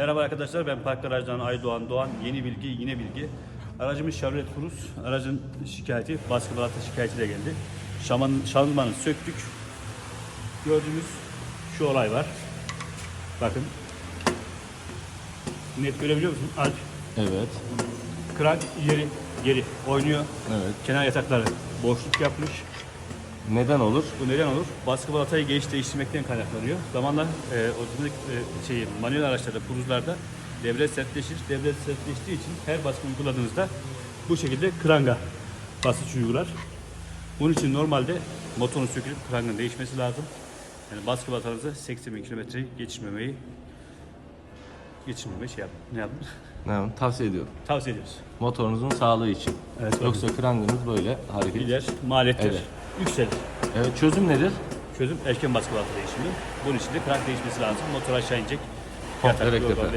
Merhaba arkadaşlar ben Park Garaj'dan Aydoğan Doğan. Yeni bilgi yine bilgi. Aracımız Chevrolet Cruze. Aracın şikayeti baskı balata şikayeti de geldi. Şaman, şanzımanı söktük. Gördüğünüz şu olay var. Bakın. Net görebiliyor musun? Alp. Evet. Krank ileri geri oynuyor. Evet. Kenar yatakları boşluk yapmış. Neden olur? Bu neden olur? Baskı balatayı geç değiştirmekten kaynaklanıyor. Zamanla e, otomatik e, şey, manuel araçlarda, puruzlarda devre sertleşir. Devre sertleştiği için her baskı uyguladığınızda bu şekilde kranga basınç uygular. Bunun için normalde motorun sökülüp krangın değişmesi lazım. Yani baskı balatanızı 80 bin kilometreyi geçirmemeyi geçirmemeyi şey yapın. Ne yapın? Ne yapayım? Tavsiye ediyorum. Tavsiye ediyoruz. Motorunuzun sağlığı için. Evet, Yoksa krangınız böyle hareket. Gider, maliyetler Evet. Yükselir. Evet, çözüm nedir? Çözüm erken baskı balata değişimi. Bunun için de krank değişmesi lazım. Motor aşağı inecek. Komple Yatak, yorgan,